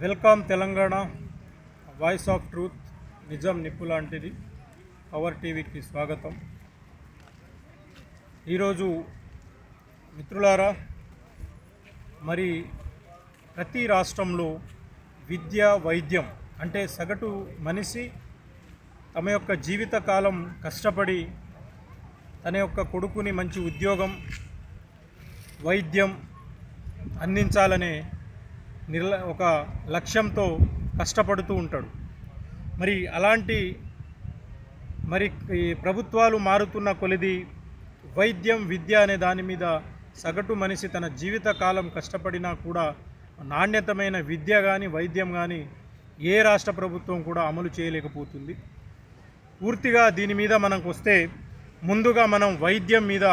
Welcome Telangana voice of truth నిజం నిప్పు లాంటిది పవర్ టీవీకి స్వాగతం. ఈరోజు మిత్రులారా మరి ప్రతి రాష్ట్రంలో విద్య వైద్యం అంటే సగటు మనిషి తమ యొక్క జీవితకాలం కష్టపడి తన యొక్క కొడుకుని మంచి ఉద్యోగం వైద్యం అందించాలనే నిర్ల ఒక లక్ష్యంతో కష్టపడుతూ ఉంటాడు. మరి అలాంటి మరి ఈ ప్రభుత్వాలు మారుతున్న కొలిది వైద్యం విద్య అనే దాని మీద సగటు మనిషి తన జీవిత కాలం కష్టపడినా కూడా నాణ్యతమైన విద్య కానీ వైద్యం కానీ ఏ రాష్ట్ర ప్రభుత్వం కూడా అమలు చేయలేకపోతుంది. పూర్తిగా దీని మీద మనకు వస్తే ముందుగా మనం వైద్యం మీద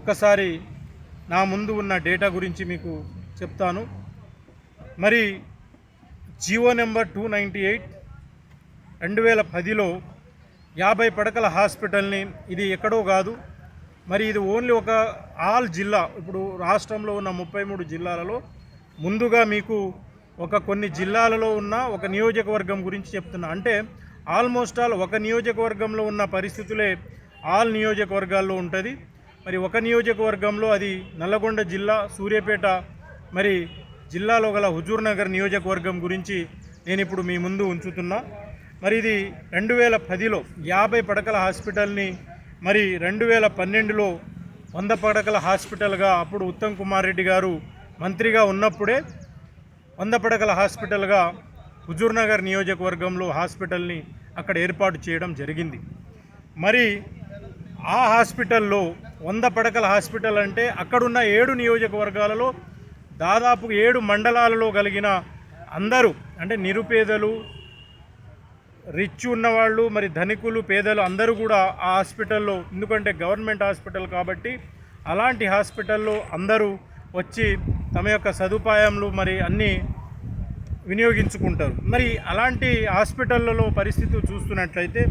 ఒక్కసారి నా ముందు ఉన్న డేటా గురించి మీకు చెప్తాను. మరి GO number two ninety eight రెండు వేల పదిలో యాభై పడకల హాస్పిటల్ని ఇది ఎక్కడో కాదు. మరి ఇది ఓన్లీ ఒక ఆల్ జిల్లా ఇప్పుడు రాష్ట్రంలో ఉన్న ముప్పై మూడు జిల్లాలలో. ముందుగా మీకు ఒక కొన్ని జిల్లాలలో ఉన్న ఒక నియోజకవర్గం గురించి చెప్తున్నా. అంటే ఆల్మోస్ట్ ఆల్ ఒక నియోజకవర్గంలో ఉన్న పరిస్థితులే ఆల్ నియోజకవర్గాల్లో ఉంటుంది. మరి ఒక నియోజకవర్గంలో అది నల్లగొండ జిల్లా సూర్యాపేట మరి జిల్లాలో గల హుజూర్ నగర్ నియోజకవర్గం గురించి నేను ఇప్పుడు మీ ముందు ఉంచుతున్నా. మరి ఇది రెండు వేల పదిలో యాభై పడకల హాస్పిటల్ని మరి రెండు వేల పన్నెండులో వంద పడకల హాస్పిటల్గా అప్పుడు ఉత్తమ్ కుమార్ రెడ్డి గారు మంత్రిగా ఉన్నప్పుడే వంద పడకల హాస్పిటల్గా హుజూర్ నగర్ నియోజకవర్గంలో హాస్పిటల్ని అక్కడ ఏర్పాటు చేయడం జరిగింది. మరి ఆ హాస్పిటల్లో వంద పడకల హాస్పిటల్ అంటే అక్కడున్న ఏడు నియోజకవర్గాలలో దాదాపు ఏడు మండలాలలో కలిగిన అందరూ అంటే నిరుపేదలు రిచ్ ఉన్నవాళ్ళు మరి ధనికులు పేదలు అందరూ కూడా ఆ హాస్పిటల్లో ఎందుకంటే గవర్నమెంట్ హాస్పిటల్ కాబట్టి అలాంటి హాస్పిటల్లో అందరూ వచ్చి తమ యొక్క సదుపాయాలు మరి అన్నీ వినియోగించుకుంటారు. మరి అలాంటి హాస్పిటళ్ళలో పరిస్థితి చూస్తున్నట్లయితే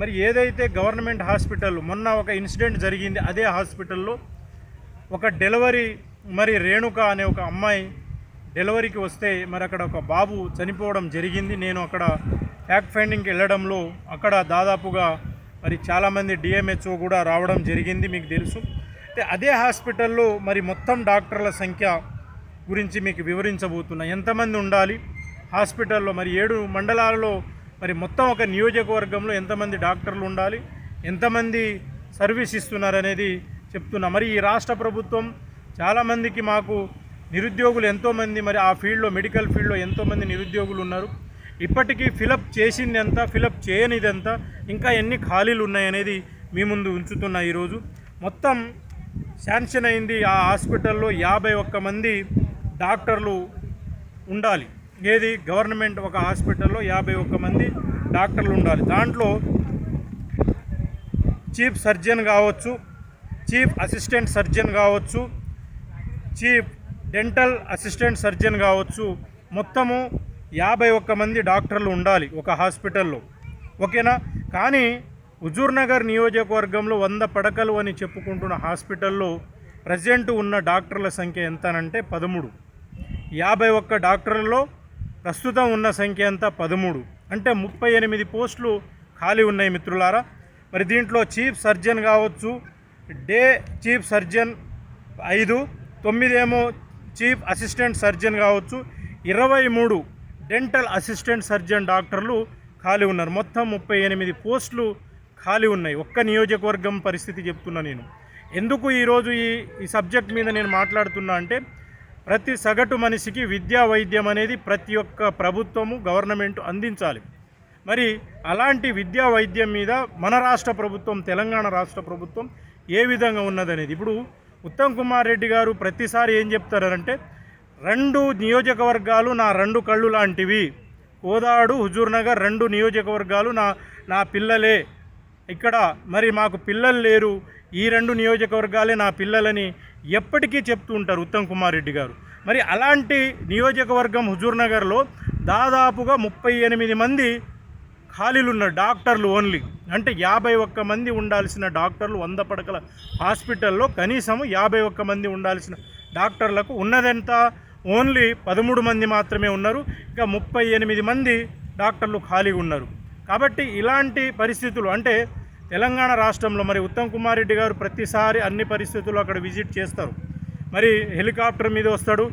మరి ఏదైతే గవర్నమెంట్ హాస్పిటల్ మొన్న ఒక ఇన్సిడెంట్ జరిగింది అదే హాస్పిటల్లో ఒక డెలివరీ మరి రేణుక అనే ఒక అమ్మాయి డెలివరీకి వస్తే మరి అక్కడ ఒక బాబు చనిపోవడం జరిగింది. నేను అక్కడ ఫ్యాక్ట్ ఫైండింగ్కి వెళ్ళడంలో అక్కడ దాదాపుగా మరి చాలామంది డిఎంహెచ్ఓ కూడా రావడం జరిగింది మీకు తెలుసు. అయితే అదే హాస్పిటల్లో మరి మొత్తం డాక్టర్ల సంఖ్య గురించి మీకు వివరించబోతున్నా. ఎంతమంది ఉండాలి? హాస్పిటల్లో మరి ఏడు మండలాలలో మరి మొత్తం ఒక నియోజకవర్గంలో ఎంతమంది డాక్టర్లు ఉండాలి? ఎంతమంది సర్వీస్ ఇస్తున్నారు అనేది చెప్తున్నా. మరి ఈ రాష్ట్ర ప్రభుత్వం చాలామందికి మాకు నిరుద్యోగులు ఎంతోమంది మరి ఆ ఫీల్డ్లో మెడికల్ ఫీల్డ్లో ఎంతోమంది నిరుద్యోగులు ఉన్నారు. ఇప్పటికీ ఫిలప్ చేసింది ఎంత ఫిలప్ చేయనిది ఎంత ఇంకా ఎన్ని ఖాళీలు ఉన్నాయనేది మీ ముందు ఉంచుతున్నా ఈరోజు. మొత్తం శాంక్షన్ అయింది ఆ హాస్పిటల్లో యాభై ఒక్క మంది డాక్టర్లు ఉండాలి. ఏది? గవర్నమెంట్ ఒక హాస్పిటల్లో యాభై ఒక్క మంది డాక్టర్లు ఉండాలి. దాంట్లో చీఫ్ సర్జన్ కావచ్చు చీఫ్ అసిస్టెంట్ సర్జన్ కావచ్చు చీఫ్ డెంటల్ అసిస్టెంట్ సర్జన్ కావచ్చు మొత్తము యాభై ఒక్క మంది డాక్టర్లు ఉండాలి ఒక హాస్పిటల్లో. ఓకేనా? కానీ హుజూర్నగర్ నియోజకవర్గంలో వంద పడకలు అని చెప్పుకుంటున్న హాస్పిటల్లో ప్రజెంట్ ఉన్న డాక్టర్ల సంఖ్య ఎంతనంటే పదమూడు. యాభై ఒక్క డాక్టర్లలో ప్రస్తుతం ఉన్న సంఖ్య అంతా పదమూడు. అంటే ముప్పై ఎనిమిది పోస్టులు ఖాళీ ఉన్నాయి మిత్రులారా. మరి దీంట్లో చీఫ్ సర్జన్ కావచ్చు డే చీఫ్ సర్జన్ ఐదు తొమ్మిదేమో చీఫ్ అసిస్టెంట్ సర్జన్ కావచ్చు. ఇరవై మూడు డెంటల్ అసిస్టెంట్ సర్జన్ డాక్టర్లు ఖాళీ ఉన్నారు. మొత్తం ముప్పై ఎనిమిది పోస్టులు ఖాళీ ఉన్నాయి. ఒక్క నియోజకవర్గం పరిస్థితి చెప్తున్నా నేను. ఎందుకు ఈరోజు ఈ ఈ సబ్జెక్ట్ మీద నేను మాట్లాడుతున్నా అంటే ప్రతి సగటు మనిషికి విద్యా వైద్యం అనేది ప్రతి ఒక్క ప్రభుత్వము గవర్నమెంట్ అందించాలి. మరి అలాంటి విద్యా వైద్యం మీద మన రాష్ట్ర ప్రభుత్వం తెలంగాణ రాష్ట్ర ప్రభుత్వం ఏ విధంగా ఉన్నదనేది. ఇప్పుడు ఉత్తమ్ కుమార్ రెడ్డి గారు ప్రతిసారి ఏం చెప్తారంటే రెండు నియోజకవర్గాలు నా రెండు కళ్ళు లాంటివి. కోదాడు హుజూర్ నగర్ రెండు నియోజకవర్గాలు నా నా పిల్లలే. ఇక్కడ మరి మాకు పిల్లలు లేరు. ఈ రెండు నియోజకవర్గాలే నా పిల్లలని. ఎప్పటికీ చెప్తూ ఉంటారు ఉత్తమ్ కుమార్ రెడ్డి గారు. మరి అలాంటి నియోజకవర్గం హుజూర్ నగర్లో దాదాపుగా ముప్పై ఎనిమిది మంది ఖాళీలున్న డాక్టర్లు ఓన్లీ. అంటే యాభై ఒక్క మంది ఉండాల్సిన డాక్టర్లు వంద పడకల హాస్పిటల్లో కనీసం యాభై ఒక్క మంది ఉండాల్సిన డాక్టర్లకు ఉన్నదెంత? ఓన్లీ పదమూడు మంది మాత్రమే ఉన్నారు. ఇంకా ముప్పై ఎనిమిది మంది డాక్టర్లు ఖాళీగా ఉన్నారు. కాబట్టి ఇలాంటి పరిస్థితులు అంటే తెలంగాణ రాష్ట్రంలో మరి ఉత్తమ్ కుమార్ రెడ్డి గారు ప్రతిసారి అన్ని పరిస్థితులు అక్కడ విజిట్ చేస్తారు. మరి హెలికాప్టర్ మీద వస్తాడు.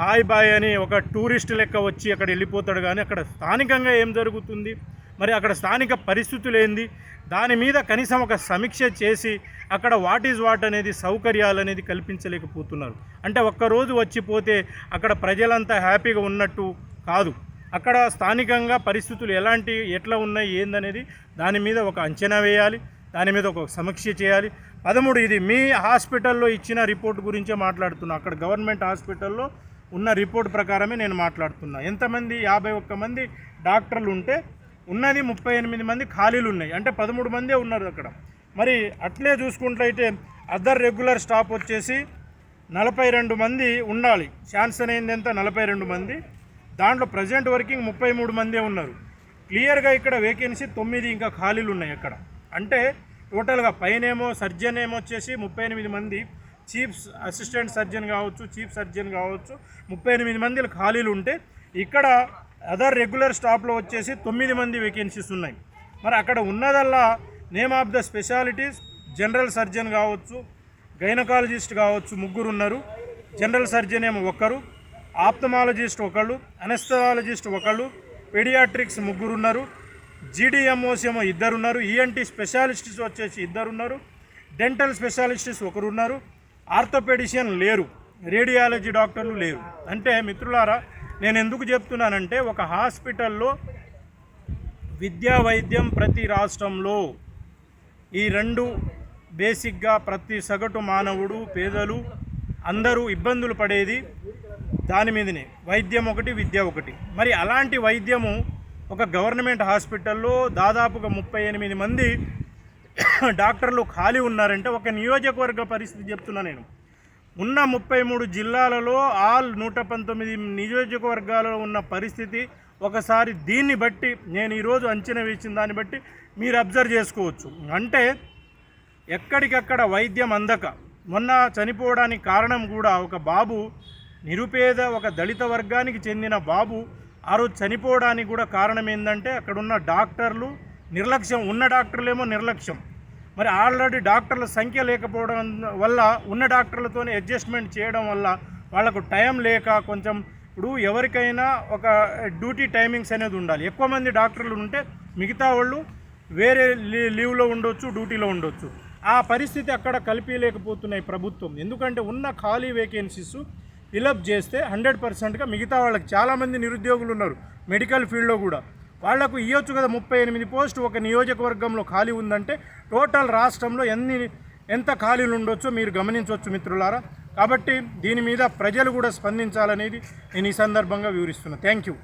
హాయ్ బాయ్ అని ఒక టూరిస్ట్ లెక్క వచ్చి అక్కడ వెళ్ళిపోతాడు. కానీ అక్కడ స్థానికంగా ఏం జరుగుతుంది? మరి అక్కడ స్థానిక పరిస్థితులు ఏంది? దాని మీద కనీసం ఒక సమీక్ష చేసి అక్కడ వాట్ ఈజ్ వాట్ అనేది సౌకర్యాలు అనేది కల్పించలేకపోతున్నారు. అంటే ఒక్కరోజు వచ్చిపోతే అక్కడ ప్రజలంతా హ్యాపీగా ఉన్నట్టు కాదు. అక్కడ స్థానికంగా పరిస్థితులు ఎలాంటి ఎట్లా ఉన్నాయి ఏందనేది దాని మీద ఒక అంచనా వేయాలి. దాని మీద ఒక సమీక్ష చేయాలి. పదమూడు ఇది మీ హాస్పిటల్లో ఇచ్చిన రిపోర్ట్ గురించే మాట్లాడుతున్నా. అక్కడ గవర్నమెంట్ హాస్పిటల్లో ఉన్న రిపోర్ట్ ప్రకారమే నేను మాట్లాడుతున్నా. ఎంతమంది? యాభై ఒక్క మంది డాక్టర్లు ఉంటే ఉన్నది ముప్పై ఎనిమిది మంది ఖాళీలు ఉన్నాయి. అంటే పదమూడు మందే ఉన్నారు అక్కడ. మరి అట్లే చూసుకుంట్లయితే అదర్ రెగ్యులర్ స్టాఫ్ వచ్చేసి నలభై రెండు మంది ఉండాలి. శాంక్షన్ అయింది ఎంత? నలభై రెండు మంది. దాంట్లో ప్రజెంట్ వర్కింగ్ ముప్పై మూడు మందే ఉన్నారు. క్లియర్గా ఇక్కడ వేకెన్సీ తొమ్మిది ఇంకా ఖాళీలు ఉన్నాయి అక్కడ. అంటే టోటల్గా పైనేమో సర్జన్ ఏమో వచ్చేసి ముప్పై ఎనిమిది మంది. చీఫ్ అసిస్టెంట్ సర్జన్ కావచ్చు చీఫ్ సర్జన్ కావచ్చు ముప్పై ఎనిమిది మంది ఖాళీలు ఉంటే ఇక్కడ అదర్ రెగ్యులర్ స్టాఫ్లో వచ్చేసి తొమ్మిది మంది వేకెన్సీస్ ఉన్నాయి. మరి అక్కడ ఉన్నదల్లా name of the specialities general surgeon కావచ్చు గైనకాలజిస్ట్ కావచ్చు ముగ్గురు ఉన్నారు. జనరల్ సర్జన్ ఏమో ఒకరు ఆప్థమాలజిస్ట్ ఒకళ్ళు అనెస్థాలజిస్ట్ ఒకళ్ళు పెడియాట్రిక్స్ ముగ్గురు ఉన్నారు. జీడిఎంఓస్ ఏమో ఇద్దరు ఉన్నారు. ఈఎన్టీ స్పెషాలిస్ట్స్ వచ్చేసి ఇద్దరు ఉన్నారు. డెంటల్ స్పెషాలిస్ట్స్ ఒకరున్నారు ఆర్థోపెడిషియన్ లేరు. రేడియాలజీ డాక్టర్లు లేరు. అంటే మిత్రులారా నేను ఎందుకు చెప్తున్నానంటే ఒక హాస్పిటల్లో విద్యా వైద్యం ప్రతి రాష్ట్రంలో ఈ రెండు బేసిక్గా ప్రతి సగటు మానవుడు పేదలు అందరూ ఇబ్బందులు పడేది దాని మీదనే. వైద్యం ఒకటి విద్య ఒకటి. మరి అలాంటి వైద్యము ఒక గవర్నమెంట్ హాస్పిటల్లో దాదాపుగా ముప్పై ఎనిమిది మంది డాక్టర్లు ఖాళీ ఉన్నారంటే ఒక నియోజకవర్గ పరిస్థితి చెప్తున్నా నేను. ఉన్న ముప్పై మూడు జిల్లాలలో ఆల్ నూట పంతొమ్మిది నియోజకవర్గాలలో ఉన్న పరిస్థితి ఒకసారి దీన్ని బట్టి నేను ఈరోజు అంచనా వేసిన దాన్ని బట్టి మీరు అబ్జర్వ్ చేసుకోవచ్చు. అంటే ఎక్కడికక్కడ వైద్యం అందక మొన్న చనిపోవడానికి కారణం కూడా ఒక బాబు నిరుపేద ఒక దళిత వర్గానికి చెందిన బాబు ఆ రోజు చనిపోవడానికి కూడా కారణం ఏంటంటే అక్కడున్న డాక్టర్లు నిర్లక్ష్యం ఉన్న డాక్టర్లేమో నిర్లక్ష్యం. మరి ఆల్రెడీ డాక్టర్ల సంఖ్య లేకపోవడం వల్ల ఉన్న డాక్టర్లతోనే అడ్జస్ట్మెంట్ చేయడం వల్ల వాళ్ళకు టైం లేక కొంచెం ఇప్పుడు ఎవరికైనా ఒక డ్యూటీ టైమింగ్స్ అనేది ఉండాలి. ఎక్కువ మంది డాక్టర్లు ఉంటే మిగతా వాళ్ళు వేరే లీ- లీవ్లో ఉండొచ్చు డ్యూటీలో ఉండొచ్చు. ఆ పరిస్థితి అక్కడ కలిపించలేకపోతున్నాయి ప్రభుత్వం. ఎందుకంటే ఉన్న ఖాళీ వేకెన్సీస్ ఫిలప్ చేస్తే హండ్రెడ్ పర్సెంట్గా మిగతా వాళ్ళకి చాలామంది నిరుద్యోగులు ఉన్నారు. మెడికల్ ఫీల్డ్లో కూడా. వాళ్ళకు ఇవ్వచ్చు కదా ముప్పై ఎనిమిది పోస్టు. ఒక నియోజకవర్గంలో ఖాళీ ఉందంటే టోటల్ రాష్ట్రంలో ఎన్ని ఎంత ఖాళీలు ఉండొచ్చో మీరు గమనించవచ్చు మిత్రులారా. కాబట్టి దీని మీద ప్రజలు కూడా స్పందించాలనేది నేను ఈ సందర్భంగా వివరిస్తున్నాను థ్యాంక్ యూ.